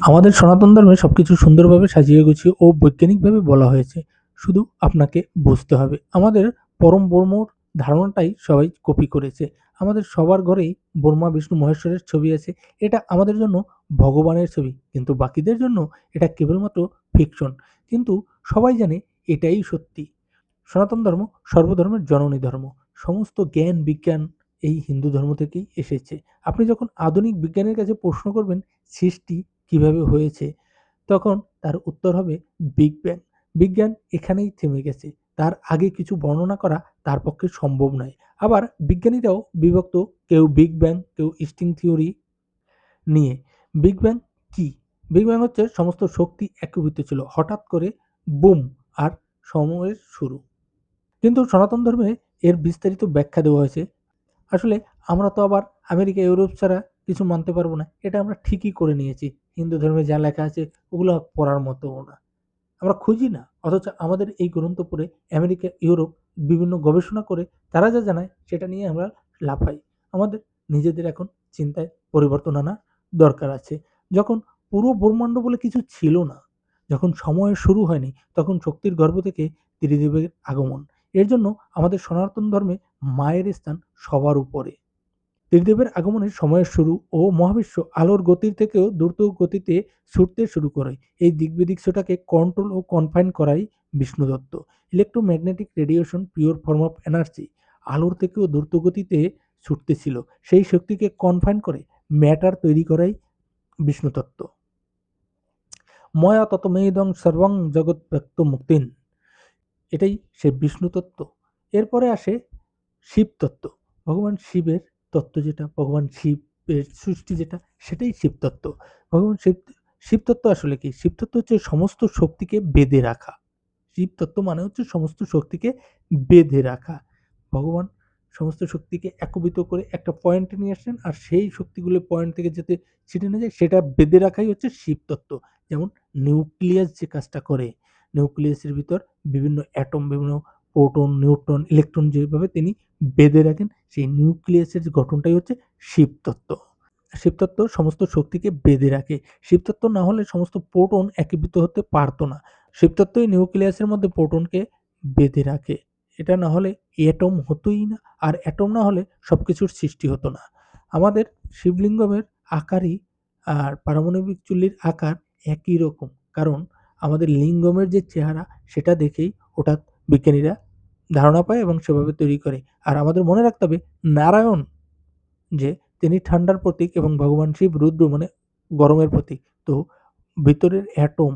আমাদের সনাতন ধর্মে সব কিছু সুন্দরভাবে সাজিয়ে গুছিয়ে ও বৈজ্ঞানিকভাবে বলা হয়েছে। শুধু আপনাকে বুঝতে হবে, আমাদের পরম ব্রহ্মর ধারণাটাই সবাই কপি করেছে। আমাদের সবার ঘরেই ব্রহ্মা বিষ্ণু, মহেশ্বরের ছবি আছে। এটা আমাদের জন্য ভগবানের ছবি, কিন্তু বাকিদের জন্য এটা কেবলমাত্র ফিকশন কিন্তু সবাই জানে এটাই সত্যি। সনাতন ধর্ম সর্বধর্মের জননী ধর্ম। সমস্ত জ্ঞান, বিজ্ঞান এই হিন্দু ধর্ম থেকেই এসেছে। আপনি যখন আধুনিক বিজ্ঞানের কাছে প্রশ্ন করবেন, সৃষ্টি কীভাবে হয়েছে, তখন তার উত্তর হবে বিগ ব্যাং। বিজ্ঞান এখানেই থেমে গেছে। তার আগে কিছু বর্ণনা করা তার পক্ষে সম্ভব নয়। আবার বিজ্ঞানীরাও বিভক্ত কেউ বিগ ব্যাং, কেউ স্টিং থিওরি নিয়ে। বিগ ব্যাং কি? বিগ ব্যাং হচ্ছে সমস্ত শক্তি একীভূত ছিল। হঠাৎ করে বুম আর সময়ের শুরু। কিন্তু সনাতন ধর্মে এর বিস্তারিত ব্যাখ্যা দেওয়া হয়েছে। আসলে আমরা তো আবার আমেরিকা, ইউরোপ ছাড়া কিছু মানতে পারব না। এটা আমরা ঠিকই করে নিয়েছি। হিন্দু ধর্মে যা লেখা আছে, ওগুলো পড়ার মতো না। আমরা খুঁজি না। অথচ আমাদের এই গ্রন্থ পড়ে আমেরিকা, ইউরোপ বিভিন্ন গবেষণা করে তারা যা জানায়, সেটা নিয়ে আমরা লাফাই। আমাদের নিজেদের এখন চিন্তায় পরিবর্তন আনা দরকার আছে। যখন পুরো ব্রহ্মাণ্ড বলে কিছু ছিল না, যখন সময় শুরু হয়নি, তখন শক্তির গর্ভ থেকে ত্রিদেবের আগমন। এর জন্য আমাদের সনাতন ধর্মে মায়ের স্থান সবার উপরে। ত্রিদেবের আগমনের সময়ের শুরু ও মহাবিশ্ব আলোর গতির থেকেও দ্রুত গতিতে ছুটতে শুরু করে। এই দিগ্বিদিকশটাকে কন্ট্রোল ও কনফাইন করাই Bishnu Dutta. Electromagnetic radiation pure form of energy আলোর থেকেও দ্রুত গতিতে ছুটতেছিল সেই শক্তিকে কনফাইন করে ম্যাটার তৈরি করাই বিষ্ণু তত্ত্ব ময়া ততমেদং সর্বং জগৎ ব্যক্ত মুক্তিন। এটাই সে বিষ্ণুতত্ত্ব এরপরে আসে শিবতত্ত্ব ভগবান শিবের তত্ত্ব যেটা, ভগবান শিবের সৃষ্টি যেটা, সেটাই শিবতত্ত্ব ভগবান শিব শিবতত্ত্ব আসলে কি? শিবতত্ত্ব হচ্ছে সমস্ত শক্তিকে বেঁধে রাখা। শিবতত্ত্ব মানে হচ্ছে সমস্ত শক্তিকে বেঁধে রাখা। ভগবান সমস্ত শক্তিকে একবিত করে একটা পয়েন্টে নিয়ে আসছেন আর সেই শক্তিগুলো পয়েন্ট থেকে যেতে ছিটে নিয়ে যায়, সেটা বেঁধে রাখাই হচ্ছে শিবতত্ত্ব যেমন নিউক্লিয়াস যে কাজটা করে, নিউক্লিয়াসের ভিতর বিভিন্ন অ্যাটম বিভিন্ন প্রোটন নিউট্রন ইলেকট্রন যেভাবে তিনি বেঁধে রাখেন, সেই নিউক্লিয়াসের গঠনটাই হচ্ছে শিবতত্ত্ব। শিবতত্ত্ব সমস্ত শক্তিকে বেঁধে রাখে। শিবতত্ত্ব না হলে সমস্ত প্রোটন একীভূত হতে পারতো না। শিবতত্ত্বই নিউক্লিয়াসের মধ্যে প্রোটনকে বেঁধে রাখে। এটা না হলে অ্যাটম হতোই না, আর অ্যাটম না হলে সব কিছুর সৃষ্টি হতো না। আমাদের শিবলিঙ্গমের আকারই আর পারমাণবিক চুল্লির আকার একই রকম। কারণ আমাদের লিঙ্গমের যে চেহারা, সেটা দেখেই হঠাৎ বিজ্ঞানীরা ধারণা পায় এবং সেভাবে তৈরি করে। আর আমাদের মনে রাখতে হবে, নারায়ণ যে, তিনি ঠান্ডার প্রতীক এবং ভগবান শিব রুদ্র মানে গরমের প্রতীক। তো ভিতরের অ্যাটম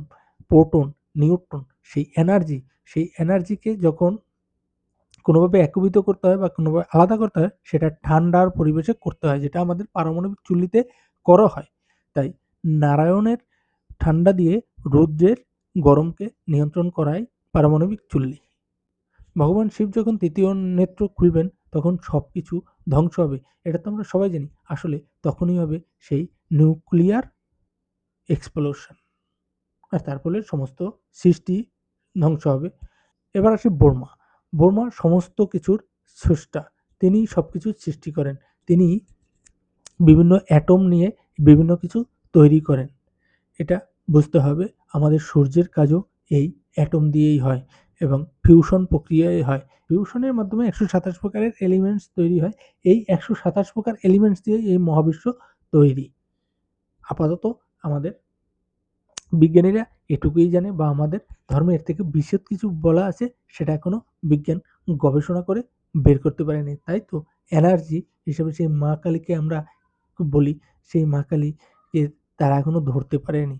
প্রোটন নিউট্রন সেই এনার্জি সেই এনার্জিকে যখন কোনোভাবে একীভূত করতে হয় বা কোনোভাবে আলাদা করতে হয়, সেটা ঠান্ডার পরিবেশে করতে হয়, যেটা আমাদের পারমাণবিক চুল্লিতে করা হয়। তাই নারায়ণের ঠান্ডা দিয়ে রৌদ্রের গরমকে নিয়ন্ত্রণ করাই পারমাণবিক চুল্লি। ভগবান শিব যখন তৃতীয় নেত্র খুলবেন, তখন সব কিছু ধ্বংস হবে। এটা তো আমরা সবাই জানি। আসলে তখনই হবে সেই নিউক্লিয়ার এক্সপ্লোশন আর তার ফলে সমস্ত সৃষ্টি ধ্বংস হবে। এবার আসি বর্মা। বর্মা সমস্ত কিছুর স্রষ্টা। তিনি সব কিছুর সৃষ্টি করেন। তিনি বিভিন্ন অ্যাটম নিয়ে বিভিন্ন কিছু তৈরি করেন। এটা বুঝতে হবে আমাদের সূর্যের কাজও এই অ্যাটম দিয়েই হয়। এবং ফিউশন প্রক্রিয়ায় হয়। ফিউশনের মাধ্যমে একশো সাতাশ প্রকারের এলিমেন্টস তৈরি হয়। এই একশো সাতাশ প্রকার এলিমেন্টস দিয়েই এই মহাবিশ্ব তৈরি। আপাতত আমাদের বিজ্ঞানীরা এটুকুই জানে বা আমাদের ধর্মে এর থেকে বিশেষ কিছু বলা আছে, সেটা এখনও বিজ্ঞান গবেষণা করে বের করতে পারেনি। তাই তো এনার্জি হিসেবে সেই মা কালীকে আমরা বলি, সেই মা কালীকে তারা এখনও ধরতে পারেনি।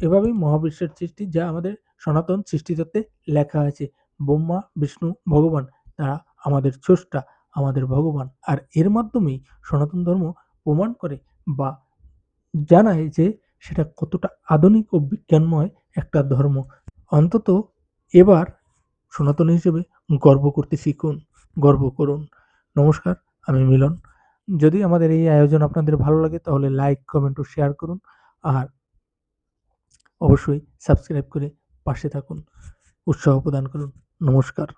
এভাবেই মহাবিশ্বের সৃষ্টি যা আমাদের সনাতন সৃষ্টিতত্ত্বে লেখা আছে, ব্রহ্মা, বিষ্ণু, ভগবান, তারা আমাদের স্রষ্টা, আমাদের ভগবান। আর এর মাধ্যমেই সনাতন ধর্ম প্রমাণ করে বা জানায় যে সেটা কতটা আধুনিক ও বিজ্ঞানময় একটা ধর্ম। অন্তত এবার সনাতন হিসেবে গর্ব করতে শিখুন, গর্ব করুন। নমস্কার, আমি মিলন। যদি আমাদের এই আয়োজন আপনাদের ভালো লাগে তাহলে লাইক, কমেন্ট ও শেয়ার করুন। আর অবশ্যই সাবস্ক্রাইব করে পাশে থাকুন উৎসাহ প্রদান করুন। নমস্কার।